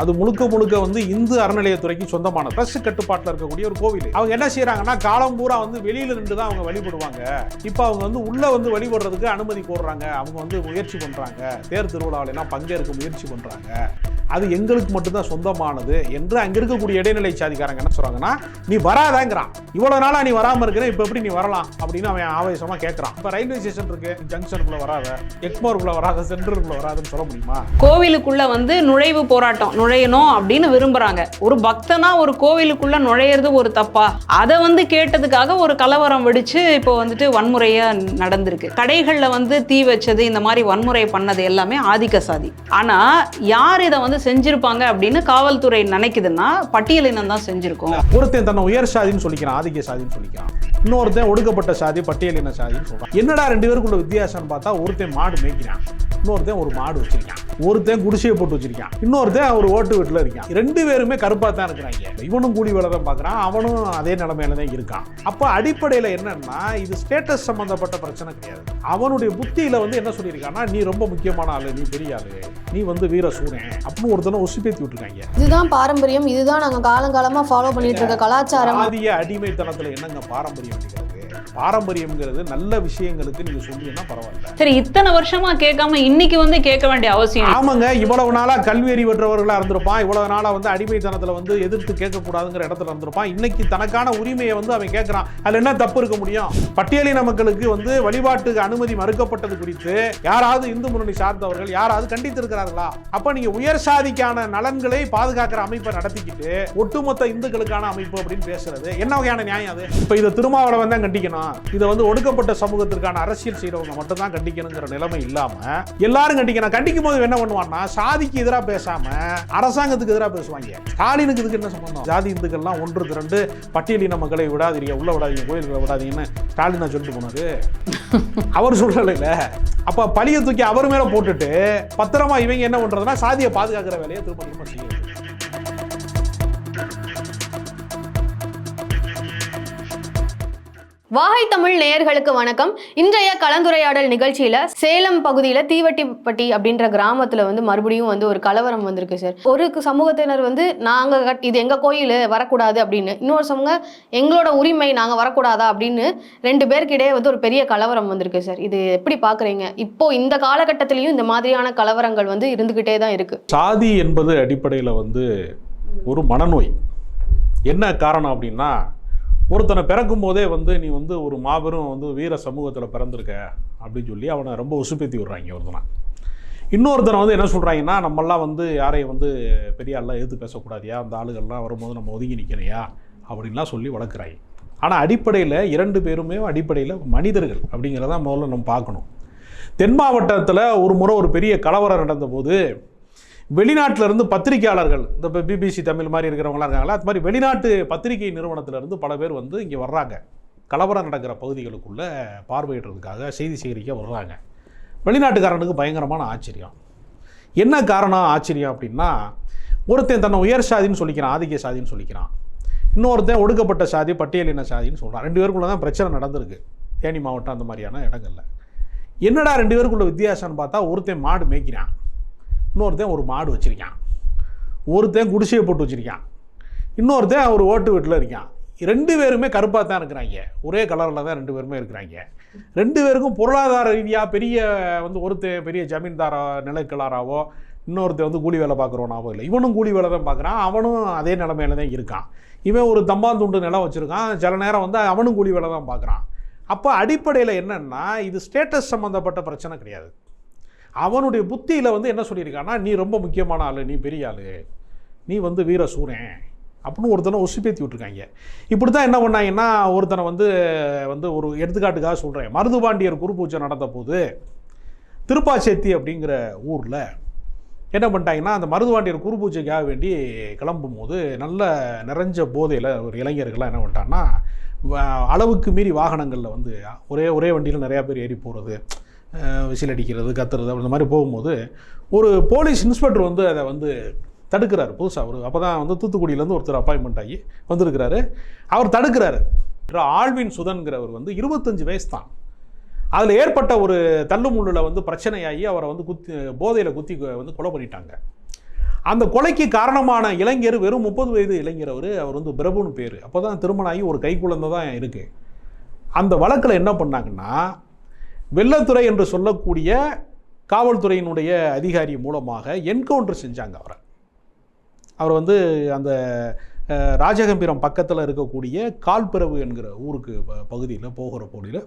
அது முழுக்க முழுக்க வந்து இந்து அறநிலையத்துறைக்கு சொந்தமான ட்ரஸ்ட் கட்டுப்பாட்டில் இருக்கக்கூடிய ஒரு கோவில். அவங்க என்ன செய்யறாங்கன்னா காலம் பூரா வந்து வெளியில நின்று தான் அவங்க வழிபடுவாங்க. இப்போ அவங்க வந்து உள்ள வந்து வழிபடுறதுக்கு அனுமதி கோடுறாங்க அவங்க வந்து முயற்சி பண்றாங்க. தேர் திருவிழாவிலாம் பங்கேற்க முயற்சி பண்றாங்க. அது எங்களுக்கு மட்டும்தான் சொந்தமானது என்று அங்க இருக்கக்கூடிய இடைநிலை சாதிக்காரங்க என்ன சொல்றாங்கன்னா நீ வராதாங்கிறான். இவ்வளவு நாளா நீ வராம இருக்கிற இப்ப எப்படி நீ வரலாம்? அப்படின்னு அவன் ஆவேசமா கேட்கறான் இப்ப ரயில்வே ஸ்டேஷன் இருக்கு. ஜங்ஷனுக்குள்ள வராத எக்மோருக்குள்ள வராத சென்டருக்குள்ள வராதுன்னு சொல்ல முடியுமா? கோவிலுக்குள்ள வந்து நுழைவு போராட்டம். நுழையணும் அப்படின்னு விரும்புறாங்க. ஒரு பக்தனா ஒரு கோவிலுக்குள்ள நுழையிறது ஒரு தப்பா? அதை வந்து கேட்டதுக்காக ஒரு கலவரம் வெடிச்சு இப்போ வந்துட்டு வன்முறையா நடந்திருக்கு. கடைகள்ல வந்து தீ வச்சது இந்த மாதிரி வன்முறை பண்ணது எல்லாமே ஆதிக்க சாதி. ஆனா யார் இதை வந்து செஞ்சிருப்பாங்க அப்படின்னு காவல்துறை நினைக்குதுன்னா பட்டியலினம் தான் செஞ்சிருக்கோம். ஒருத்தன் தன்னை உயர் சாதின்னு சொல்லிக்கிறான் ஆதிக்க சாதின்னு சொல்லிக்கிறான். இன்னொருத்தன் ஒடுக்கப்பட்ட சாதி பட்டியலின சாதின்னு சொல்றான். என்னடா ரெண்டு பேருக்குள்ள வித்தியாசம்னு பார்த்தா ஒருத்தன் மாடு மேய்க்கிறான். இன்னொருத்தன் ஒரு மாடு வச்சிருக்கான். ஒருத்தன் குடிசையை போட்டு வச்சிருக்கான். இன்னொருத்தன் ஒரு ஓட்டு வீட்டில் இருக்கான். ரெண்டு பேருமே கருப்பா தான் இருக்கிறாங்க. இவனும் கூலி வேலை தான் பார்க்குறான். அவனும் அதே நிலைமையில தான் இருக்கான். அப்போ அடிப்படையில் என்னன்னா இது ஸ்டேட்டஸ் சம்பந்தப்பட்ட பிரச்சனை கிடையாது. அவனுடைய புத்தியில வந்து என்ன சொல்லியிருக்கான்னா நீ ரொம்ப முக்கியமான ஆளு நீ பெரிய ஆளு. நீ வந்து வீர சூரன். அப்படின்னு ஒருத்தனை உசுப்பேத்தி விட்டுருக்காங்க. இதுதான் பாரம்பரியம். இதுதான் நாங்க காலங்காலமா ஃபாலோ பண்ணிட்டு இருக்க கலாச்சாரம். சாதிய அடிமைத்தனத்துல என்னங்க பாரம்பரியம் பாரம்பரியம்ங்கிறது நல்ல விஷயங்களுக்கு நீங்க சொன்னீங்கன்னா பரவாயில்ல. சரி இத்தனை வருஷமா கேட்காம இன்னைக்கு வந்து கேட்க வேண்டிய அவசியம். ஆமாங்க இவ்வளவு நாளா கல்வி அறிவற்றவர்களா இருந்திருப்பான் இவ்வளவு நாளா வந்து அடிமைத்தனத்துல வந்து எதிர்த்து கேட்கக்கூடாதுங்கிற இடத்துல இருந்திருப்பான். இன்னைக்கு தனக்கான உரிமையை வந்து அவன் கேட்கறான். அதுல என்ன தப்பு இருக்க முடியும்? பட்டியலின மக்களுக்கு வந்து வழிபாட்டுக்கு அனுமதி மறுக்கப்பட்டது குறித்து யாராவது இந்து முன்னணி சார்ந்தவர்கள் யாராவது கண்டித்திருக்கிறார்களா? அப்ப நீங்க உயர் சாதிக்கான நலன்களை பாதுகாக்கிற அமைப்பை நடத்திக்கிட்டு ஒட்டுமொத்த இந்துக்களுக்கான அமைப்பு அப்படின்னு பேசுறது என்ன வகையான நியாயம் அது? இப்ப இதை திருமாவளவன் தான் கண்டிக்கணும். இதை வந்து ஒடுக்கப்பட்ட சமூகத்திற்கான அரசியல் செய்யறவங்க மட்டும் தான் கண்டிக்கணுங்கிற நிலைமை இல்லாம எல்லாரும் கண்டிக்கணும். கண்டிக்கும் போது என்ன பண்ணுவான்னா சாதிக்கு எதிராக பேசாம அரசாங்கத்துக்கு எதிராக பேசுவாங்க. ஸ்டாலினுக்கு இதுக்கு என்ன சம்பந்தம்? ஜாதி இந்துக்கள்லாம் ஒன்று திரண்டு பட்டியலின மக்களை விடாதீங்க உள்ள விடாதீங்க கோயில்களை விடாதீங்கன்னு ஸ்டாலினா சொல்லிட்டு போனாரு. அவர் சொல்லலைல அப்ப பழிய தூக்கி அவர் மேல போட்டுட்டு பத்திரமா இவங்க என்ன பண்றதுன்னா சாதியை பாதுகாக்கிற வேலையை திரும்ப திரும்ப செய்யுது வாகை தமிழ் நேயர்களுக்கு வணக்கம். இன்றைய கலந்துரையாடல் நிகழ்ச்சியில சேலம் பகுதியில தீவட்டிப்பட்டி அப்படின்ற கிராமத்துல வந்து மறுபடியும் வந்து ஒரு கலவரம் வந்திருக்கு சார் ஒரு சமூகத்தினர் வந்து நாங்க கட்- இது எங்க கோயில் வரக்கூடாது அப்படின்னு. இன்னொரு சமூக எங்களோட உரிமை நாங்க வரக்கூடாதா அப்படின்னு ரெண்டு பேருக்கிடையே வந்து ஒரு பெரிய கலவரம் வந்திருக்கு சார் இது எப்படி பாக்குறீங்க? இப்போ இந்த காலகட்டத்திலயும் இந்த மாதிரியான கலவரங்கள் வந்து இருந்துகிட்டே தான் இருக்கு. சாதி என்பது அடிப்படையில் வந்து ஒரு மனநோய். என்ன காரணம் அப்படின்னா ஒருத்தனை பிறக்கும் போதே வந்து நீ வந்து ஒரு மாபெரும் வந்து வீர சமூகத்தில் பிறந்திருக்க அப்படின்னு சொல்லி அவனை ரொம்ப உசுப்பேத்தி விடுறாங்க ஒருத்தனை. இன்னொருத்தனை வந்து என்ன சொல்கிறாங்கன்னா நம்மெல்லாம் வந்து யாரையும் வந்து பெரிய ஆள்லாம் எதிர்த்து பேசக்கூடாதியா? அந்த ஆளுகள்லாம் வரும்போது நம்ம ஒதுங்கி நிற்கணையா அப்படின்லாம் சொல்லி வளர்க்குறாங்க ஆனால் அடிப்படையில் இரண்டு பேருமே அடிப்படையில் மனிதர்கள் அப்படிங்கிறத முதல்ல நம்ம பார்க்கணும். தென் மாவட்டத்தில் ஒரு முறை ஒரு பெரிய கலவரம் நடந்தபோது வெளிநாட்டிலிருந்து பத்திரிகையாளர்கள் இந்த இப்போ பிபிசி தமிழ் மாதிரி இருக்கிறவங்களாம் இருக்காங்களா அது மாதிரி வெளிநாட்டு பத்திரிகை நிறுவனத்திலிருந்து பல பேர் வந்து இங்கே வர்றாங்க. கலவரம் நடக்கிற பகுதிகளுக்குள்ளே பார்வையிடுறதுக்காக செய்தி சேகரிக்க வர்றாங்க. வெளிநாட்டுக்காரனுக்கு பயங்கரமான ஆச்சரியம். என்ன காரணம் ஆச்சரியம் அப்படின்னா ஒருத்தன் தன்னை உயர் சாதின்னு சொல்லிக்கிறான் ஆதிக்க சாதின்னு சொல்லிக்கிறான். இன்னொருத்தன் ஒடுக்கப்பட்ட சாதி பட்டியலின சாதின்னு சொல்கிறான் ரெண்டு பேருக்குள்ள தான் பிரச்சனை நடந்திருக்கு. தேனி மாவட்டம் அந்த மாதிரியான இடங்களில். என்னடா ரெண்டு பேருக்குள்ள வித்தியாசம்னு பார்த்தா ஒருத்தன் மாடு மேய்க்கிறான். இன்னொருத்தன் ஒரு மாடு வச்சுருக்கான். ஒருத்தன் குடிசையை போட்டு வச்சிருக்கான். இன்னொருத்தன் அவர் ஓட்டு வீட்டில் இருக்கான். ரெண்டு பேருமே கருப்பாக தான் இருக்கிறாங்க. ஒரே கலரில் தான் ரெண்டு பேருமே இருக்கிறாங்க. ரெண்டு பேருக்கும் பொருளாதார ரீதியாக பெரிய வந்து ஒருத்தன் பெரிய ஜமீன்தாரா நிலக்கிழாராவோ இன்னொருத்தன் வந்து கூலி வேலை பார்க்குறவனாவோ இல்லை. இவனும் கூலி வேலை தான் பார்க்குறான். அவனும் அதே நிலமையில தான் இருக்கான். இவன் ஒரு தம்பாந்துண்டு நிலம் வச்சுருக்கான். சில நேரம் வந்து அவனும் கூலி வேலை தான் பார்க்குறான். அப்போ அடிப்படையில் என்னென்னா இது ஸ்டேட்டஸ் சம்மந்தப்பட்ட பிரச்சனை கிடையாது. அவனுடைய புத்தியில் வந்து என்ன சொல்லியிருக்கான்னா நீ ரொம்ப முக்கியமான ஆள் நீ பெரிய ஆள். நீ வந்து வீர சூரன். அப்படின்னு ஒருத்தனை உசுப்பேத்தி விட்டுருக்காங்க. இப்படி தான் என்ன பண்ணாங்கன்னா ஒருத்தனை வந்து வந்து ஒரு எடுத்துக்காட்டுக்காக சொல்கிறேன் மருதுபாண்டியர் குருபூஜை நடந்த போது திருப்பாச்சேத்தி அப்படிங்கிற ஊரில் என்ன பண்ணிட்டாங்கன்னா அந்த மருதுவாண்டியர் குருபூஜைக்காக வேண்டி கிளம்பும் போது நல்ல நிறைஞ்ச போதையில் ஒரு இளைஞர்கள்லாம் என்ன பண்ணிட்டாங்கன்னா அளவுக்கு மீறி வாகனங்களில் வந்து ஒரே ஒரே வண்டியில் நிறையா பேர் ஏறி போகிறது விசில் அடிக்கிறது கத்துறது அந்த மாதிரி போகும்போது ஒரு போலீஸ் இன்ஸ்பெக்டர் வந்து அதை வந்து தடுக்கிறாரு புதுசாக அவர் அப்போ தான் வந்து தூத்துக்குடியிலேருந்து ஒருத்தர் அப்பாயின்மெண்ட் ஆகி வந்திருக்கிறாரு. அவர் தடுக்கிறாரு. ஆழ்வின் சுதன்கிறவர் வந்து இருபத்தஞ்சு வயசு தான் அதில் ஏற்பட்ட ஒரு தள்ளுமுள்ளில் வந்து பிரச்சனையாகி அவரை வந்து குத்தி போதையில் குத்தி வந்து கொலை பண்ணிட்டாங்க. அந்த கொலைக்கு காரணமான இளைஞர் வெறும் முப்பது வயது இளைஞர் அவர். அவர் வந்து பிரபுன்னு பேர். அப்போ தான் திருமணம் ஆகி ஒரு கை குழந்தை தான் இருக்குது அந்த வழக்கில் என்ன பண்ணாங்கன்னா வெள்ளத்துறை என்று சொல்லக்கூடிய காவல்துறையினுடைய அதிகாரி மூலமாக என்கவுண்டர் செஞ்சாங்க அவரை. அவர் வந்து அந்த ராஜகம்பீரம் பக்கத்தில் இருக்கக்கூடிய கால்பிறவு என்கிற ஊருக்கு பகுதியில் போகிற போடியில்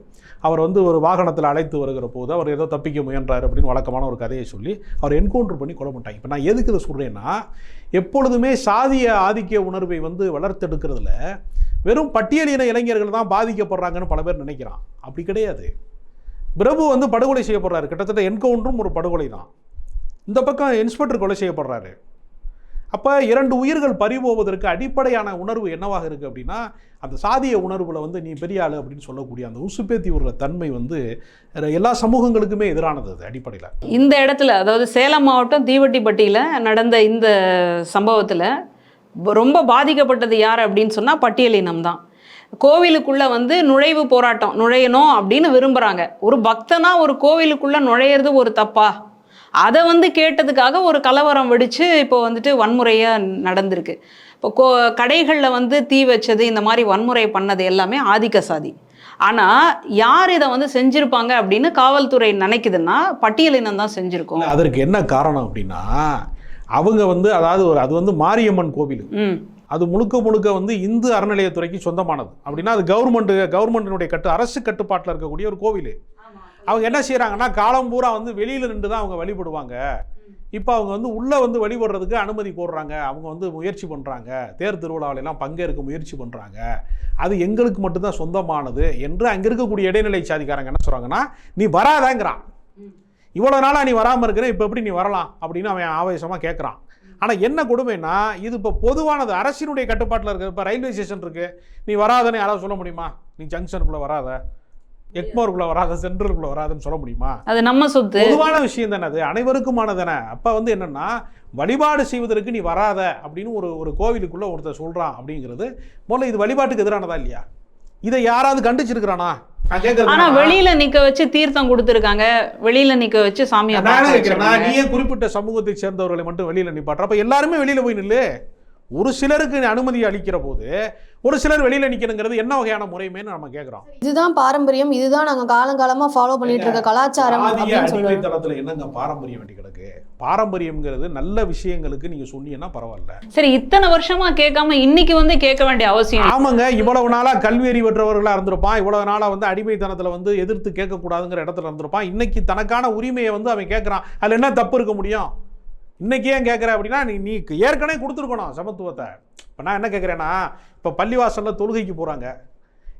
அவர் வந்து ஒரு வாகனத்தில் அழைத்து வருகிற போது அவர் ஏதோ தப்பிக்க முயன்றார் அப்படின்னு வழக்கமான ஒரு கதையை சொல்லி அவர் என்கவுண்டர் பண்ணி கொலை பண்ணிட்டாங்க. இப்போ நான் எதுக்கு இதை சொல்கிறேன்னா எப்பொழுதுமே சாதிய ஆதிக்க உணர்வை வந்து வளர்த்தெடுக்கிறதுல வெறும் பட்டியலின இளைஞர்கள் தான் பாதிக்கப்படுறாங்கன்னு பல பேர் நினைக்கிறான். அப்படி கிடையாது. பிரபு வந்து படுகொலை செய்யப்படுறாரு. கிட்டத்தட்ட என்கவுண்டரும் ஒரு படுகொலை தான். இந்த பக்கம் இன்ஸ்பெக்டர் கொலை செய்யப்படுறாரு. அப்போ இரண்டு உயிர்கள் பறிபோவதற்கு அடிப்படையான உணர்வு என்னவாக இருக்குது அப்படின்னா அந்த சாதிய உணர்வில் வந்து நீ பெரிய ஆள் அப்படின்னு சொல்லக்கூடிய அந்த உசுப்பேத்தி விடுற தன்மை வந்து எல்லா சமூகங்களுக்குமே எதிரானது அது அடிப்படையில். இந்த இடத்துல அதாவது சேலம் மாவட்டம் தீவட்டிப்பட்டியில் நடந்த இந்த சம்பவத்தில் ரொம்ப பாதிக்கப்பட்டது யார் அப்படின்னு சொன்னால் பட்டியலினம் தான். கோவிலுக்குள்ளே வந்து நுழைவு போராட்டம் நுழையணும் அப்படின்னு விரும்புகிறாங்க ஒரு பக்தனா ஒரு கோவிலுக்குள்ளே நுழையிறது ஒரு தப்பா? அதை வந்து கேட்டதுக்காக ஒரு கலவரம் வெடித்து இப்போ வந்துட்டு வன்முறையாக நடந்திருக்கு. இப்போ கோ கடைகளில் வந்து தீ வச்சது இந்த மாதிரி வன்முறை பண்ணது எல்லாமே ஆதிக்க சாதி. ஆனால் யார் இதை வந்து செஞ்சுருப்பாங்க அப்படின்னு காவல்துறை நினைக்குதுன்னா பட்டியலினம் தான் செஞ்சுருக்கோம். அதற்கு என்ன காரணம் அப்படின்னா அவங்க வந்து அதாவது ஒரு அது வந்து மாரியம்மன் கோவில். ம். அது முழுக்க முழுக்க வந்து இந்து அறநிலையத்துறைக்கு சொந்தமானது. அப்படின்னா அது கவர்மெண்ட் கவர்மெண்ட்டினுடைய கட்டு அரசு கட்டுப்பாட்டில் இருக்கக்கூடிய ஒரு கோவில். அவங்க என்ன செய்கிறாங்கன்னா காலம் பூரா வந்து வெளியில் நின்று தான் அவங்க வழிபடுவாங்க. இப்போ அவங்க வந்து உள்ளே வந்து வழிபடுறதுக்கு அனுமதி கோர்றாங்க அவங்க வந்து முயற்சி பண்ணுறாங்க தேர் திருவிழாவில எல்லாம் பங்கேற்க முயற்சி பண்ணுறாங்க அது எங்களுக்கு மட்டும்தான் சொந்தமானது என்று அங்கே இருக்கக்கூடிய இடைநிலை சாதிக்காரங்க என்ன சொல்கிறாங்கன்னா நீ வராதங்கிறான். இவ்வளோ நாளாக நீ வராமல் இருக்கிற இப்போ எப்படி நீ வரலாம்? அப்படின்னு அவன் ஆவேசமாக கேட்குறான் ஆனால் என்ன கொடுமைன்னா இது இப்போ பொதுவானது அரசினுடைய கட்டுப்பாட்டில் இருக்குது இப்போ ரயில்வே ஸ்டேஷன் இருக்குது நீ வராதன்னு யாராவது சொல்ல முடியுமா? நீ ஜங்ஷனுக்குள்ளே வராத. எக்மோருக்குள்ளே வராத சென்ட்ரலுக்குள்ளே வராதுன்னு சொல்ல முடியுமா? அது நம்ம சொத்து. பொதுவான விஷயம் தானே அது. அனைவருக்குமானது தானே அப்போ வந்து என்னன்னா வழிபாடு செய்வதற்கு நீ வராத அப்படின்னு ஒரு ஒரு கோவிலுக்குள்ள ஒருத்தர் சொல்றான் அப்படிங்கிறது முதல்ல இது வழிபாட்டுக்கு எதிரானதா இல்லையா? இதை யாராவது கண்டிச்சிருக்கிறானா? ஆனா வெளியில நிக்க வச்சு தீர்த்தம் கொடுத்துருக்காங்க. வெளியில நிக்க வச்சு சாமியை. நீயே குறிப்பிட்ட சமூகத்தை சேர்ந்தவர்களை மட்டும் வெளியில நிப்பாட்டுற. அப்ப எல்லாருமே வெளியில போய் நில்லு. ஒரு சிலருக்கு அனுமதி அளிக்கிற போது ஒரு சிலர் வெளியில நிக்கணுங்கிறது என்ன வகையான முறைமேன்னு நம்ம கேட்கிறோம் இதுதான் பாரம்பரியம் இதுதான் நாங்க காலங்காலமா ஃபாலோ பண்ணிட்டு இருக்க கலாச்சாரம் அடிமைத்தனத்துல என்னங்க பாரம்பரியம் வேண்டி கிடக்கு? பாரம்பரியம்ங்கிறது நல்ல விஷயங்களுக்கு நீங்க சொன்னீங்கன்னா பரவாயில்ல. சரி இத்தனை வருஷமா கேட்காம இன்னைக்கு வந்து கேட்க வேண்டிய அவசியம் ஆமாங்க இவ்வளவு நாளா கல்வி அறிவற்றவர்களா இருந்திருப்பான் இவ்வளவு நாளா வந்து அடிமைத்தனத்துல வந்து எதிர்த்து கேட்கக்கூடாதுங்கிற இடத்துல இருந்திருப்பான். இன்னைக்கு தனக்கான உரிமையை வந்து அவன் கேட்கறான். அதுல என்ன தப்பு இருக்க முடியும்? இன்னைக்கு ஏன் கேட்குற அப்படின்னா நீ நீ ஏற்கனவே கொடுத்துருக்கணும் சமத்துவத்தை. இப்போ நான் என்ன கேட்குறேன்னா இப்போ பள்ளிவாசலில் தொழுகைக்கு போகிறாங்க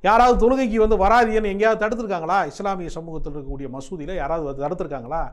யாராவது தொழுகைக்கு வந்து வராதியன்னு எங்கேயாவது தடுத்துருக்காங்களா? இஸ்லாமிய சமூகத்தில் இருக்கக்கூடிய மசூதியில் யாராவது தடுத்துருக்காங்களா?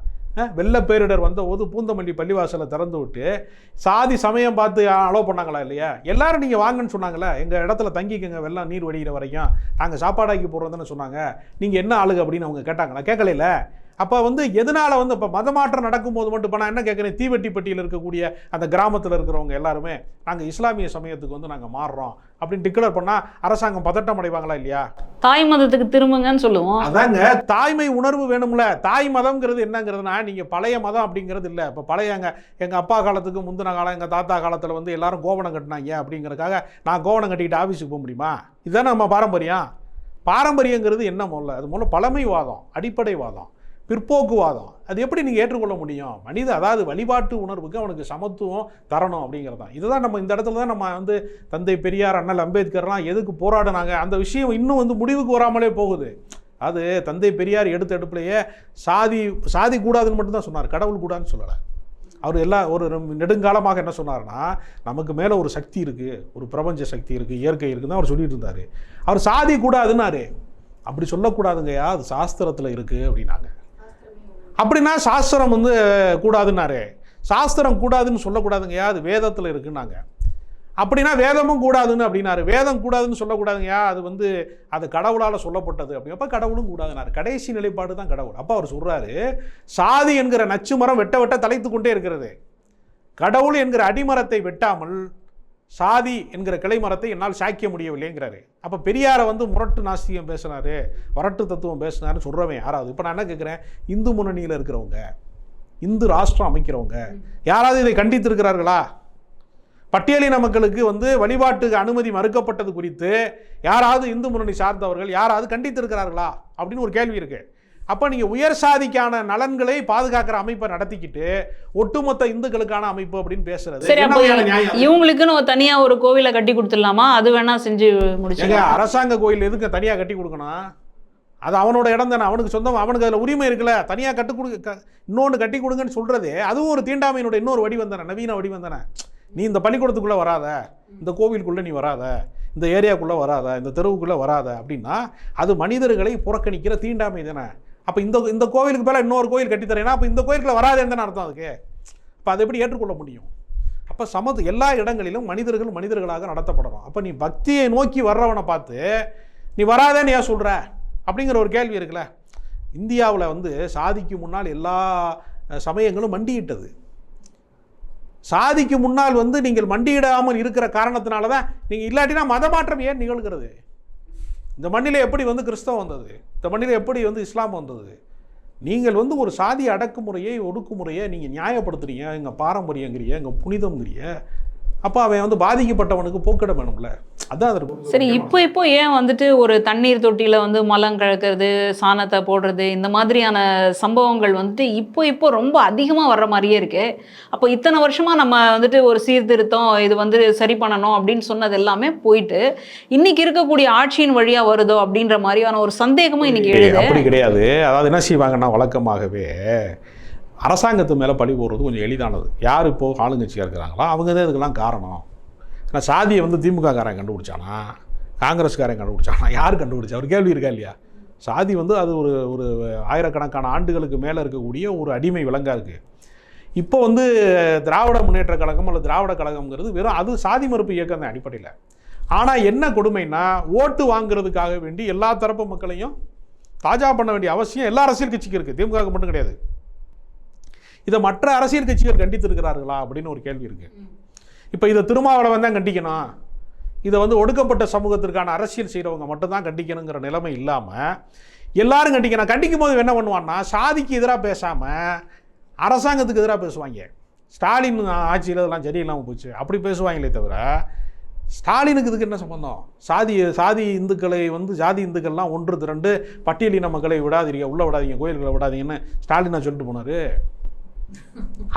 வெள்ள பேரிடர் வந்த போது பூந்தமல்லி பள்ளிவாசலை திறந்து விட்டு சாதி சமயம் பார்த்து அலோவ் பண்ணாங்களா இல்லையா? எல்லாரும் நீங்கள் வாங்கன்னு சொன்னாங்களே எங்கள் இடத்துல தங்கிக்கங்க வெள்ளம் நீர் வடிகிற வரைக்கும். நாங்கள் சாப்பாடாக்கி போடுறோம் தானே சொன்னாங்க. நீங்கள் என்ன ஆளுங்க அப்படின்னு அவங்க கேட்டாங்களா? கேட்கலையில. அப்போ வந்து எதனால் வந்து இப்போ மதமாற்றம் நடக்கும்போது மட்டும் இப்போ நான் என்ன கேட்குறேன் தீவெட்டிப்பட்டியில் இருக்கக்கூடிய அந்த கிராமத்தில் இருக்கிறவங்க எல்லாருமே நாங்கள் இஸ்லாமிய சமயத்துக்கு வந்து நாங்கள் மாறுறோம் அப்படின்னு டிக்ளேர் பண்ணால் அரசாங்கம் பதட்டம் அடைவாங்களா இல்லையா? தாய் மதத்துக்கு திரும்புங்கன்னு சொல்லுவோம். அதாங்க தாய்மை உணர்வு வேணும்ல. தாய் மதம்ங்கிறது என்னங்கிறதுனா நீங்கள் பழைய மதம் அப்படிங்கிறது இல்லை. இப்போ பழைய எங்கள் எங்கள் அப்பா காலத்துக்கு முந்தின காலம் எங்கள் தாத்தா காலத்தில் வந்து எல்லாரும் கோவணம் கட்டினாங்க அப்படிங்கிறதுக்காக நான் கோவணம் கட்டிக்கிட்டு ஆஃபீஸுக்கு போக முடியுமா? இதுதானே நம்ம பாரம்பரியம். பாரம்பரியங்கிறது என்ன முதல்ல? அது முதல்ல பழமைவாதம் அடிப்படைவாதம். பிற்போக்குவாதம். அது எப்படி நீங்கள் ஏற்றுக்கொள்ள முடியும்? மனித அதாவது வழிபாட்டு உணர்வுக்கு அவனுக்கு சமத்துவம் தரணும் அப்படிங்கிறது. தான் இதுதான் நம்ம இந்த இடத்துல தான் நம்ம வந்து தந்தை பெரியார் அண்ணல் அம்பேத்கர்லாம் எதுக்கு போராடினாங்க? அந்த விஷயம் இன்னும் வந்து முடிவுக்கு வராமலே போகுது. அது தந்தை பெரியார் எடுத்த எடுப்புலையே சாதி சாதி கூடாதுன்னு மட்டும்தான் சொன்னார். கடவுள் கூடாதுன்னு சொல்லலை. அவர் எல்லா ஒரு நெடுங்காலமாக என்ன சொன்னார்னா நமக்கு மேலே ஒரு சக்தி இருக்குது ஒரு பிரபஞ்ச சக்தி இருக்குது இயற்கை இருக்குன்னு அவர் சொல்லிட்டு இருந்தார். அவர் சாதி கூடாதுன்னாரு. அப்படி சொல்லக்கூடாதுங்கய்யா. அது சாஸ்திரத்தில் இருக்குது அப்படின்னாங்க. அப்படின்னா சாஸ்திரம் வந்து கூடாதுன்னாரு. சாஸ்திரம் கூடாதுன்னு சொல்லக்கூடாதுங்கய்யா அது வேதத்தில் இருக்குன்னாங்க. அப்படின்னா வேதமும் கூடாதுன்னு அப்படின்னாரு. வேதம் கூடாதுன்னு சொல்லக்கூடாதுங்கய்யா அது வந்து அது கடவுளால் சொல்லப்பட்டது அப்படி. அப்போ கடவுளும் கூடாதுனாரு. கடைசி நிலைப்பாடு தான் கடவுள். அப்போ அவர் சொல்கிறாரு சாதி என்கிற நச்சு மரம் வெட்ட வெட்ட தலைத்து கொண்டே இருக்கிறது. கடவுள் என்கிற அடிமரத்தை வெட்டாமல் சாதி என்கிற கிளை மரத்தை என்னால் சாய்க்க முடியவில்லைங்கிறாரு. அப்போ பெரியாரை வந்து முரட்டு நாஸ்தியம் பேசினாரு வரட்டு தத்துவம் பேசினாருன்னு சொல்கிறவன் யாராவது? இப்போ நான் என்ன கேட்குறேன் இந்து முன்னணியில் இருக்கிறவங்க இந்து ராஷ்டிரம் அமைக்கிறவங்க யாராவது இதை கண்டித்திருக்கிறார்களா? பட்டியலின மக்களுக்கு வந்து வழிபாட்டுக்கு அனுமதி மறுக்கப்பட்டது குறித்து யாராவது இந்து முன்னணி சார்ந்தவர்கள் யாராவது கண்டித்திருக்கிறார்களா? அப்படின்னு ஒரு கேள்வி இருக்குது அப்போ நீங்கள் உயர் சாதிக்கான நலன்களை பாதுகாக்கிற அமைப்பை நடத்திக்கிட்டு ஒட்டுமொத்த இந்துக்களுக்கான அமைப்பு அப்படின்னு பேசுறது? இவங்களுக்குன்னு தனியா ஒரு கோவிலை கட்டி கொடுத்துடலாமா? அது வேணா செஞ்சு முடிச்சுக்கலாம் அரசாங்க கோயில் எதுக்கு தனியாக கட்டி கொடுக்கணும்? அது அவனோட இடம் தானே அவனுக்கு சொந்தம் அவனுக்கு அதில் உரிமை இருக்குல்ல. தனியாக கட்டி கொடு க- இன்னொன்று கட்டி கொடுங்கன்னு சொல்கிறது அதுவும் ஒரு தீண்டாமையினுடைய இன்னொரு வடிவம் தானே நவீன வடிவம் தானே. நீ இந்த பள்ளிக்கூடத்துக்குள்ளே வராத இந்த கோவிலுக்குள்ளே நீ வராத இந்த ஏரியாக்குள்ளே வராத இந்த தெருவுக்குள்ளே வராத அப்படின்னா அது மனிதர்களை புறக்கணிக்கிற தீண்டாமை தானே. அப்போ இந்த இந்த கோவிலுக்கு மேலே இன்னொரு கோயில் கட்டித்தரேன்னா அப்போ இந்த கோயிலுக்குள்ள வராதேன்னு என்ன அர்த்தம் அதுக்கு? அப்போ அதை எப்படி ஏற்றுக்கொள்ள முடியும்? அப்போ சமத்து எல்லா இடங்களிலும் மனிதர்கள் மனிதர்களாக நடத்தப்படணும். அப்போ நீ பக்தியை நோக்கி வர்றவனை பார்த்து நீ வராதேன்னு ஏன் சொல்கிற அப்படிங்கிற ஒரு கேள்வி இருக்குல்ல. இந்தியாவில் வந்து சாதிக்கு முன்னால் எல்லா சமயங்களும் மண்டியிட்டது. சாதிக்கு முன்னால் வந்து நீங்கள் மண்டியிடாமல் இருக்கிற காரணத்தினால தான் நீங்கள் இல்லாட்டினா மதமாற்றம் ஏன் நிகழ்கிறது? இந்த மண்ணில் எப்படி வந்து கிறிஸ்தவம் வந்தது? இந்த மண்ணில் எப்படி வந்து இஸ்லாம் வந்தது? நீங்கள் வந்து ஒரு சாதி அடக்குமுறையை ஒடுக்குமுறையை நீங்கள் நியாயப்படுத்துறீங்க எங்கள் பாரம்பரியங்கிறிய எங்கள் புனிதங்கிறிய அப்போ அவன் வந்து பாதிக்கப்பட்டவனுக்கு போக்கிட வேணும்ல. அதான் அதற்கு சரி இப்போ இப்போ ஏன் வந்துட்டு ஒரு தண்ணீர் தொட்டியில வந்து மலம் கலக்கிறது சாணத்தை போடுறது இந்த மாதிரியான சம்பவங்கள் வந்துட்டு இப்போ இப்போ ரொம்ப அதிகமாக வர்ற மாதிரியே இருக்கு. அப்போ இத்தனை வருஷமா நம்ம வந்துட்டு ஒரு சீர்திருத்தம் இது வந்து சரி பண்ணணும் அப்படின்னு சொன்னது எல்லாமே போயிட்டு இன்னைக்கு இருக்கக்கூடிய ஆட்சியின் வழியா வருதோ அப்படின்ற மாதிரியான ஒரு சந்தேகமும் இன்னைக்கு எழுது. அப்படி கிடையாது. அதாவது என்ன செய்வாங்கன்னா வழக்கமாகவே அரசாங்கத்து மேலே பழி போடுறது கொஞ்சம் எளிதானது. யார் இப்போ ஆளுங்கட்சியாக இருக்கிறாங்களோ அவங்க தான் இதுக்கெல்லாம் காரணம். ஆனால் சாதியை வந்து திமுககாரன் கண்டுபிடிச்சானா? காங்கிரஸ்காரன் கண்டுபிடிச்சானா? யார் கண்டுபிடிச்சா? ஒரு கேள்வி இருக்கா இல்லையா? சாதி வந்து அது ஒரு ஒரு ஆயிரக்கணக்கான ஆண்டுகளுக்கு மேலே இருக்கக்கூடிய ஒரு அடிமை விலங்காக இருக்குது இப்போ வந்து திராவிட முன்னேற்ற கழகம் அல்லது திராவிட கழகம்ங்கிறது வெறும் அது சாதி மறுப்பு இயக்கம் தான் அடிப்படையில். ஆனால் என்ன கொடுமைன்னா ஓட்டு வாங்குறதுக்காக வேண்டி எல்லா தரப்பு மக்களையும் தாஜா பண்ண வேண்டிய அவசியம் எல்லா அரசியல் கட்சிக்கும் இருக்குது திமுக மட்டும் கிடையாது. இதை மற்ற அரசியல் கட்சிகள் கண்டித்திருக்கிறார்களா அப்படின்னு ஒரு கேள்வி இருக்குது இப்போ இதை திருமாவளவன் தான் கண்டிக்கணும். இதை வந்து ஒடுக்கப்பட்ட சமூகத்திற்கான அரசியல் செய்கிறவங்க மட்டும்தான் கண்டிக்கணுங்கிற நிலைமை இல்லாமல் எல்லாரும் கண்டிக்கணும். கண்டிக்கும் போது என்ன பண்ணுவான்னா சாதிக்கு எதிராக பேசாமல் அரசாங்கத்துக்கு எதிராக பேசுவாங்க. ஸ்டாலின் ஆட்சியில் இதெல்லாம் சரியில்லாமல் போச்சு. அப்படி பேசுவாங்களே தவிர ஸ்டாலினுக்கு இதுக்கு என்ன சம்பந்தம்? சாதி சாதி இந்துக்களை வந்து ஜாதி இந்துக்கள்லாம் ஒன்று திரண்டு பட்டியலின மக்களை விடாதீங்க உள்ளே விடாதீங்க கோயில்களை விடாதீங்கன்னு ஸ்டாலினை சொல்லிட்டு போனார்.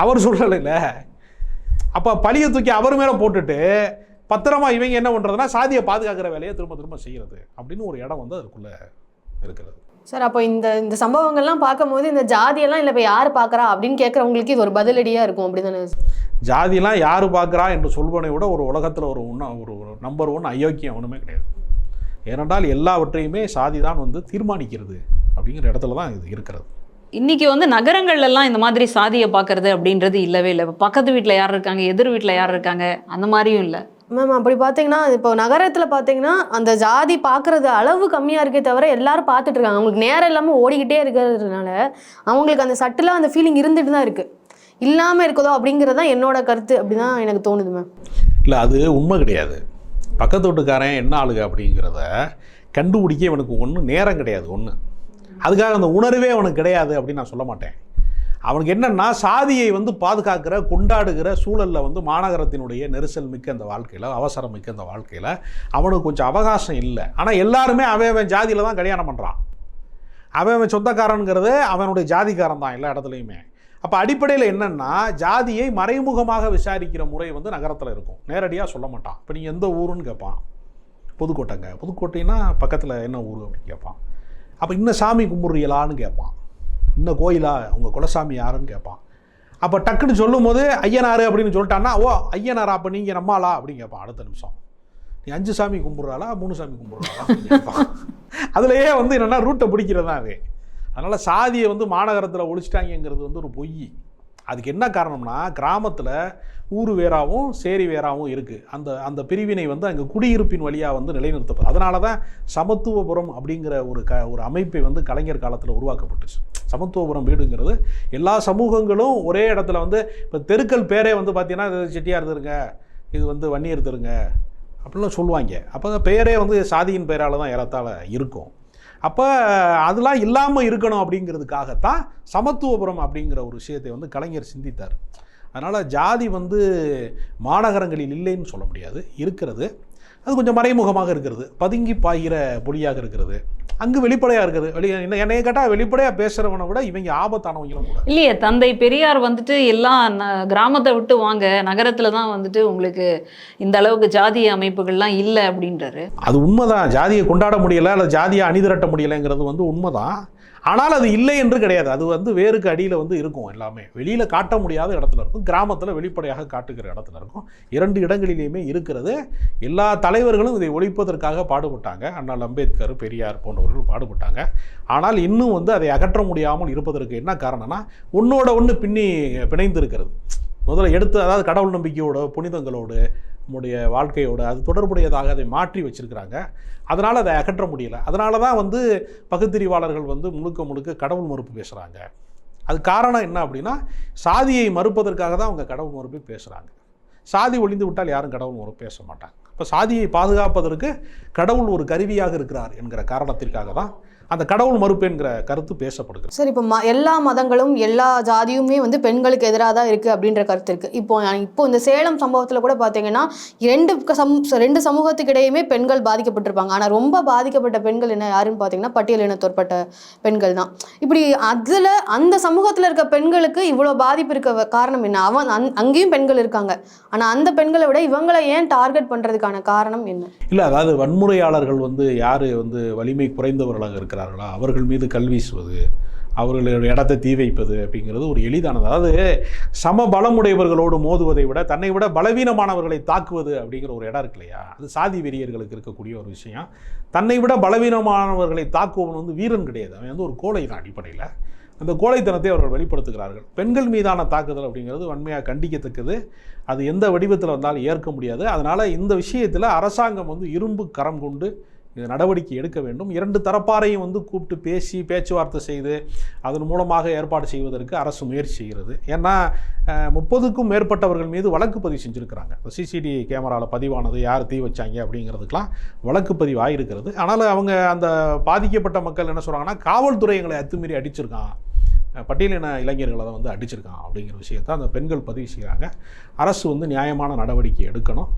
அவர் சொல்லலைல்ல அப்போ பழியை தூக்கி அவர் மேலே போட்டுட்டு பத்திரமா இவங்க என்ன பண்ணுறதுன்னா சாதியை பாதுகாக்கிற வேலையை திரும்ப திரும்ப செய்கிறது அப்படின்னு ஒரு இடம் வந்து அதுக்குள்ளே இருக்கிறது. சார் அப்போ இந்த இந்த சம்பவங்கள்லாம் பார்க்கும்போது இந்த ஜாதியெல்லாம் இல்லை இப்போ யார் பார்க்குறா அப்படின்னு கேட்குறவங்களுக்கு இது ஒரு பதிலடியாக இருக்கும் அப்படி தானே ஜாதிலாம் யார் பார்க்குறா என்று சொல்வனை விட ஒரு உலகத்தில் ஒரு உன்ன ஒரு நம்பர் ஒன் அயோக்கியம் ஒன்றுமே கிடையாது. ஏனென்றால் எல்லாவற்றையுமே சாதி தான் வந்து தீர்மானிக்கிறது அப்படிங்கிற இடத்துல தான் இது இருக்கிறது. இன்னைக்கு வந்து நகரங்கள்ல எல்லாம் இந்த மாதிரி சாதியை பார்க்கறது அப்படின்றது இல்லவே இல்லை. இப்போ பக்கத்து வீட்டில் யார் இருக்காங்க எதிர் வீட்டில் யார் இருக்காங்க அந்த மாதிரியும் இல்லை. மேம் அப்படி பார்த்தீங்கன்னா இப்போ நகரத்தில் பார்த்தீங்கன்னா அந்த ஜாதி பார்க்குறது அளவு கம்மியாக இருக்கே தவிர எல்லாரும் பார்த்துட்டு இருக்காங்க. அவங்களுக்கு நேரம் இல்லாமல் ஓடிக்கிட்டே இருக்கிறதுனால அவங்களுக்கு அந்த சட்டிலாக அந்த ஃபீலிங் இருந்துட்டு தான் இருக்குது இல்லாமல் இருக்குதோ அப்படிங்கிறது தான் என்னோட கருத்து. அப்படி தான் எனக்கு தோணுது மேம். இல்லை அது உண்மை கிடையாது. பக்கத்து வீட்டுக்காரன் என்ன ஆளுக அப்படிங்கிறத கண்டுபிடிக்க இவனுக்கு ஒன்றும் நேரம் கிடையாது ஒன்று அதுக்காக அந்த உணர்வே அவனுக்கு கிடையாது அப்படின்னு நான் சொல்ல மாட்டேன். அவனுக்கு என்னென்னா சாதியை வந்து பாதுகாக்கிற கொண்டாடுகிற சூழலில் வந்து மாநகரத்தினுடைய நெரிசல் மிக்க அந்த வாழ்க்கையில் அவசரம் மிக்க அந்த வாழ்க்கையில் அவனுக்கு கொஞ்சம் அவகாசம் இல்லை. ஆனால் எல்லாருமே அவன் அவன் ஜாதியில் தான் கல்யாணம் பண்ணுறான் அவன் அவன் சொந்தக்காரனுங்கிறது அவனுடைய ஜாதிக்காரன் தான் எல்லா இடத்துலையுமே. அப்போ அடிப்படையில் என்னென்னா ஜாதியை மறைமுகமாக விசாரிக்கிற முறை வந்து நகரத்தில் இருக்கும். நேரடியாக சொல்ல மாட்டான். இப்போ நீங்கள் எந்த ஊருன்னு கேட்பான் புதுக்கோட்டைங்க. புதுக்கோட்டைன்னா பக்கத்தில் என்ன ஊர் அப்படின்னு கேட்பான் அப்போ இன்னும் சாமி கும்பிட்றீங்களான்னு கேட்பான். இன்னும் கோயிலா உங்கள் குலசாமி யாருன்னு கேட்பான். அப்போ டக்குன்னு சொல்லும் போது ஐயனார் அப்படின்னு சொல்லிட்டான்னா ஓ ஐயனாரா அப்போ நீங்கள் நம்மளா? அப்படின்னு கேட்பான் அடுத்த நிமிஷம். நீ அஞ்சு சாமி கும்பிட்றாளா மூணு சாமி கும்பிட்றாளா? கேட்பான். அதுலேயே வந்து என்னென்னா ரூட்டை பிடிக்கிறது தான் அது. அதனால் சாதியை வந்து மாநகரத்தில் ஒழிச்சிட்டாங்கங்கிறது வந்து ஒரு பொய். அதுக்கு என்ன காரணம்னா கிராமத்தில் ஊர் வேறாவும் சேரி வேறாவும் இருக்குது அந்த அந்த பிரிவினை வந்து அங்கே குடியிருப்பின் வழியாக வந்து நிலைநிறுத்தப்படுது அதனால தான் சமத்துவபுரம் அப்படிங்கிற ஒரு க ஒரு அமைப்பை வந்து கலைஞர் காலத்தில் உருவாக்கப்பட்டுச்சு. சமத்துவபுரம் வீடுங்கிறது எல்லா சமூகங்களும் ஒரே இடத்துல வந்து இப்போ தெருக்கள் பேரே வந்து பார்த்தீங்கன்னா இது செட்டியார் தெருங்க இது வந்து வன்னியர் தெருங்க அப்படிலாம் சொல்லுவாங்க. அப்போ பெயரே வந்து சாதியின் பெயரால் தான் ஏறத்தாழ இருக்கும். அப்போ அதெல்லாம் இல்லாமல் இருக்கணும் அப்படிங்கிறதுக்காகத்தான் சமத்துவபுரம் அப்படிங்கிற ஒரு விஷயத்தை வந்து கலைஞர் சிந்தித்தார். அதனால் ஜாதி வந்து மாநகரங்களில் இல்லைன்னு சொல்ல முடியாது இருக்கிறது. அது கொஞ்சம் மறைமுகமாக இருக்கிறது பதுங்கி பாய்கிற பொலியாக இருக்கிறது. அங்கு வெளிப்படையாக இருக்குது. என்ன என்னைய கேட்டால் வெளிப்படையாக பேசுகிறவனை விட இவங்க ஆபத்தானவங்களும் கூட இல்லையே தந்தை பெரியார் வந்துட்டு எல்லாம் கிராமத்தை விட்டு வாங்க நகரத்துல தான் வந்துட்டு உங்களுக்கு இந்த அளவுக்கு ஜாதிய அமைப்புகள்லாம் இல்லை அப்படின்றாரு. அது உண்மைதான். ஜாதியை கொண்டாட முடியலை அல்லது ஜாதியை அணிதிரட்ட முடியலைங்கிறது வந்து உண்மைதான். ஆனால் அது இல்லை என்று கிடையாது. அது வந்து வேருக்கு அடியில் வந்து இருக்கும் எல்லாமே. வெளியில் காட்ட முடியாத இடத்துல இருக்கும். கிராமத்தில் வெளிப்படையாக காட்டுகிற இடத்துல இருக்கும். இரண்டு இடங்களிலேயுமே இருக்கிறது. எல்லா தலைவர்களும் இதை ஒழிப்பதற்காக பாடுபட்டாங்க. அண்ணல் அம்பேத்கர் பெரியார் போன்றவர்கள் பாடுபட்டாங்க. ஆனால் இன்னும் வந்து அதை அகற்ற முடியாமல் இருப்பதற்கு என்ன காரணம்னா ஒன்றோட ஒன்று பின்னி பிணைந்து இருக்கிறது முதல்ல எடுத்து அதாவது கடவுள் நம்பிக்கையோட புனிதங்களோடு நம்முடைய வாழ்க்கையோட அது தொடர்புடையதாக அதை மாற்றி வச்சிருக்கிறாங்க. அதனால் அதை அகற்ற முடியல. அதனால தான் வந்து பகுத்தறிவாளர்கள் வந்து முழுக்க முழுக்க கடவுள் மறுப்பு பேசுகிறாங்க அது காரணம் என்ன அப்படின்னா சாதியை மறுப்பதற்காக தான் அவங்க கடவுள் மறுப்பு பேசுகிறாங்க சாதி ஒளிந்து விட்டால் யாரும் கடவுள் மறுப்பு பேச மாட்டாங்க. இப்போ சாதியை பாதுகாப்பதற்கு கடவுள் ஒரு கருவியாக இருக்கிறார் என்கிற காரணத்திற்காக தான் அந்த கடவுள் மறுப்பு என்கிற கருத்து பேசப்படுகிறது. சார் இப்போ ம எல்லா மதங்களும் எல்லா ஜாதியுமே வந்து பெண்களுக்கு எதிராக தான் இருக்குது அப்படின்ற கருத்து இருக்குது இப்போ இப்போ இந்த சேலம் சம்பவத்தில் கூட பார்த்தீங்கன்னா ரெண்டு சம் ரெண்டு சமூகத்துக்கு இடையுமே பெண்கள் பாதிக்கப்பட்டிருப்பாங்க. ஆனால் ரொம்ப பாதிக்கப்பட்ட பெண்கள் என்ன யாருன்னு பார்த்தீங்கன்னா பட்டியலினத்தோற்பட்ட பெண்கள் தான். இப்படி அதில் அந்த சமூகத்தில் இருக்க பெண்களுக்கு இவ்வளோ பாதிப்பு இருக்க காரணம் என்ன? அவன் அங்கேயும் பெண்கள் இருக்காங்க. ஆனால் அந்த பெண்களை விட இவங்களை ஏன் டார்கெட் பண்ணுறதுக்கு பண்ணுறதுக்கான காரணம் என்ன? இல்லை அதாவது வன்முறையாளர்கள் வந்து யார் வந்து வலிமை குறைந்தவர்களாக இருக்கிறார்களா? அவர்கள் மீது கல் வீசுவது அவர்களுடைய இடத்தை தீ வைப்பது அப்படிங்கிறது ஒரு எளிதானது. அதாவது சம பலமுடையவர்களோடு மோதுவதை விட தன்னை விட பலவீனமானவர்களை தாக்குவது அப்படிங்கிற ஒரு இடம் இருக்கு இல்லையா? அது சாதி வெறியர்களுக்கு இருக்கக்கூடிய ஒரு விஷயம். தன்னை விட பலவீனமானவர்களை தாக்குவன் வந்து வீரன் கிடையாது. அவன் வந்து ஒரு கோலை தான் அடிப்படையில். அந்த கோழைத்தனத்தை அவர்கள் வெளிப்படுத்துகிறார்கள். பெண்கள் மீதான தாக்குதல் அப்படிங்கிறது வன்மையாக கண்டிக்கத்தக்கது. அது எந்த வடிவத்தில் வந்தாலும் ஏற்க முடியாது. அதனால் இந்த விஷயத்தில் அரசாங்கம் வந்து இரும்பு கரம் கொண்டு இது நடவடிக்கை எடுக்க வேண்டும். இரண்டு தரப்பாரையும் வந்து கூப்பிட்டு பேசி பேச்சுவார்த்தை செய்து அதன் மூலமாக ஏற்பாடு செய்வதற்கு அரசு முயற்சி செய்கிறது. ஏன்னா முப்பதுக்கும் மேற்பட்டவர்கள் மீது வழக்கு பதிவு செஞ்சுருக்கிறாங்க. இப்போ சிசிடி கேமராவில் பதிவானது யார் தீ வச்சாங்க அப்படிங்கிறதுக்கெலாம் வழக்கு பதிவு ஆகிருக்கிறது ஆனால் அவங்க அந்த பாதிக்கப்பட்ட மக்கள் என்ன சொல்கிறாங்கன்னா காவல்துறை எங்களை அத்துமீறி அடிச்சிருக்கான். பட்டியலின இளைஞர்களை தான் வந்து அடிச்சிருக்கான் அப்படிங்கிற விஷயத்தை அந்த பெண்கள் பதிவு செய்கிறாங்க. அரசு வந்து நியாயமான நடவடிக்கை எடுக்கணும்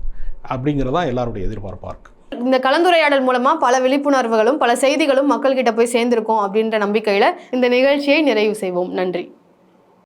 அப்படிங்கிறதான் எல்லாருடைய எதிர்பார்ப்பாக இருக்குது இந்த கலந்துரையாடல் மூலமா பல விழிப்புணர்வுகளும் பல செய்திகளும் மக்கள்கிட்ட போய் சேர்ந்திருக்கோம் அப்படின்ற நம்பிக்கையில இந்த நிகழ்ச்சியை நிறைவு செய்வோம். நன்றி.